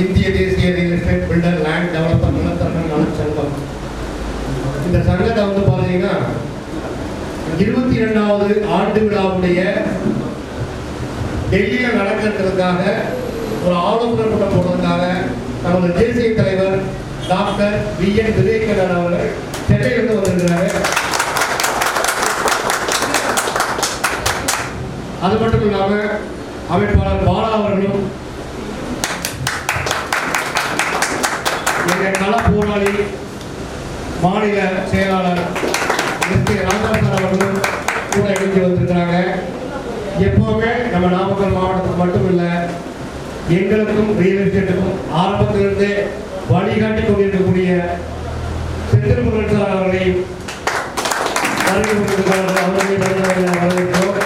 இந்திய தேசிய real estate builder land developer நிலத்தரகர் சங்கம் இந்த சங்கத்தை வந்து பார்த்தீங்கன்னா இருபத்தி ரெண்டாவது ஆண்டு விழாவுடைய டெல்லியில் நடக்கிறதுக்காக ஒரு ஆலோசனை கூட்டம் போடுறதுக்காக நமது தேசிய தலைவர் டாக்டர் வி என் விவேகண்ணன் அவர்கள் சென்னையிலிருந்து வந்திருக்கிறாரு. அது மட்டும் இல்லாம அமைப்பாளர் பாலா அவர்களும் எங்கள் கள போராளி மாநில செயலாளர் எஸ் கே ராமதாசன் அவர்களும் கூட இணைஞ்சு வந்திருக்கிறாங்க. எப்பவுமே நம்ம நாமக்கல் மாவட்டத்துக்கு மட்டும் இல்லை எங்களுக்கும் ரியல் எஸ்டேட்டுக்கும் ஆரம்பத்திலிருந்தே வழிகாட்டி கொண்டிருக்கக்கூடிய செந்தில் முருகன் சார் அவர்களை வரவேற்கிறோம்.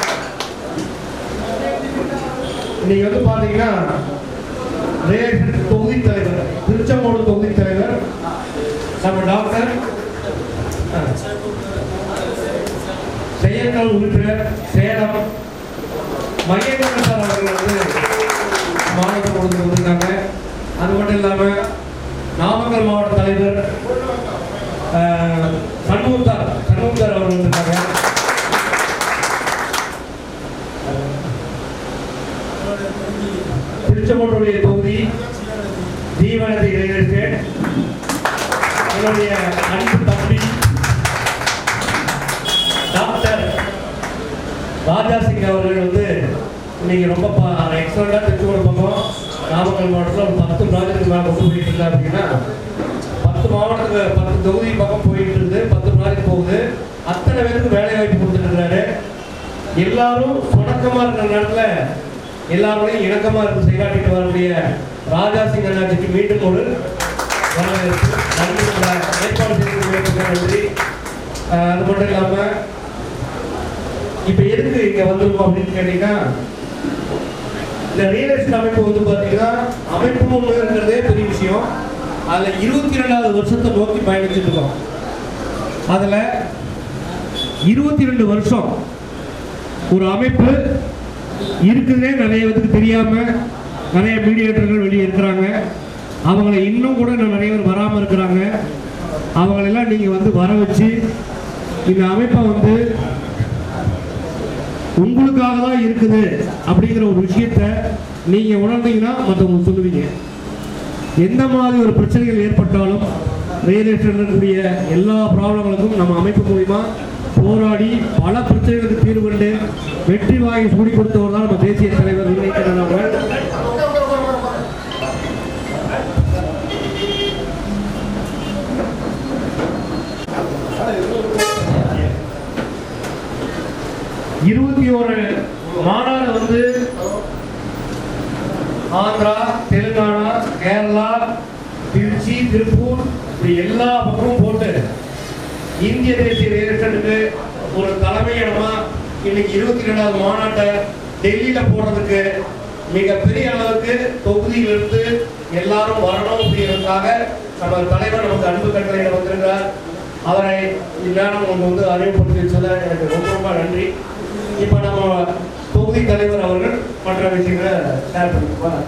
நீங்க வந்து பாத்தீங்கன்னா ரேஷன் தொகுதி தலைவர் திருச்செங்கோடு தொகுதி தலைவர் நம்ம டாக்டர் செயற்கால் உறுப்பினர் சேலம் மகேந்திரன் சார் அவர்கள் வந்து மாநில கொடுத்து வந்திருக்காங்க அது மட்டும் இல்லாம நாமக்கல் மாவட்ட தலைவர் சண்முகத்தார் சண்முகத்தார் அவர்கள் வந்திருக்காங்க. திருச்செங்கோட்டுடைய தொகுதி தீவனதி என்னுடைய அன்பு தம்பி டாக்டர் ராஜா சிங் அவர்கள் வந்து இன்னைக்கு ரொம்ப எக்ஸலண்டாக திருச்செங்கோடு பக்கம் நாமக்கல் மாவட்டத்தில் ஒரு பத்து ப்ராஜெக்ட் மேலே கொண்டு போயிட்டு இருந்தா அப்படின்னா பத்து மாவட்டத்துக்கு பத்து தொகுதி பக்கம் போயிட்டு இருந்து பத்து ப்ராஜெக்ட் போகுது. அத்தனை பேருக்கு வேலை வாய்ப்பு கொடுத்துட்டு இருந்தாரு எல்லாரும் தொடக்கமாக இருக்கிற நேரத்தில் எல்லாரோடையும் இணக்கமாக இருந்து செயலாற்றிட்டு வரக்கூடிய ராஜா சிங் அண்ணாஜிக்கு மீண்டும் ஒரு வரவேற்பு. நன்றி ஏற்பாடு நன்றி. அது மட்டும் இல்லாம இப்ப எதுக்கு இங்க வந்திருக்கோம் அப்படின்னு கேட்டீங்கன்னா இந்த ரியல் எஸ்டேட் அமைப்பு வந்து பாத்தீங்கன்னா அமைப்புங்கிறதே பெரிய விஷயம். அதுல இருபத்தி ரெண்டாவது வருஷத்தை நோக்கி பயணிச்சுட்டு இருக்கோம். அதுல இருபத்தி ரெண்டு வருஷம் ஒரு அமைப்பு இருக்குதே நிறைய பேருக்கு தெரியாமல் நிறைய மீடியேட்டர்கள் வெளியே இருக்கிறாங்க. அவங்கள இன்னும் கூட இன்னும் நிறைய பேர் வராமல் இருக்கிறாங்க. அவங்களெல்லாம் நீங்கள் வந்து வர வச்சு இந்த அமைப்பை வந்து உங்களுக்காக தான் இருக்குது அப்படிங்கிற ஒரு விஷயத்த நீங்கள் உணர்ந்தீங்கன்னா மற்றவங்களுக்கு சொல்லுவீங்க. எந்த மாதிரி ஒரு பிரச்சனைகள் ஏற்பட்டாலும் ரியல் எஸ்டேட்டில் இருக்கக்கூடிய எல்லா ப்ராப்ளங்களுக்கும் நம்ம அமைப்பு மூலிமா போராடி பல பிரச்சனைகளுக்கு தீர்வு கண்டு வெற்றி வாயை சூடி கொடுத்தவர் தான் நம்ம தேசிய தலைவர் விவேகானந்தர் அவர்கள். இருபத்தி ஒரு மாநாடு வந்து ஆந்திரா தெலுங்கானா கேரளா திருச்சி திருப்பூர் இப்படி எல்லா பக்கமும் போட்டு இந்திய தேசிய ரியல் ஒரு தலைமையிடமா இன்னைக்கு இருபத்தி ரெண்டாவது மாநாட்டை டெல்லியில போடுறதுக்கு மிகப்பெரிய அளவுக்கு தொகுதியிலிருந்து எல்லாரும் வரணும் அப்படிங்கிறதுக்காக நம்ம தலைவர் நமக்கு அன்பு கட்டளையில வந்திருக்கிறார் அவரை இந்நேரம் உங்களுக்கு வந்து அறிவுப்படுத்தி சொல்ல எனக்கு ரொம்ப ரொம்ப நன்றி. இப்போ நம்ம தொகுதி தலைவர் அவர்கள் மற்ற விஷயங்களை ஷேர் பண்ணிக்குவார்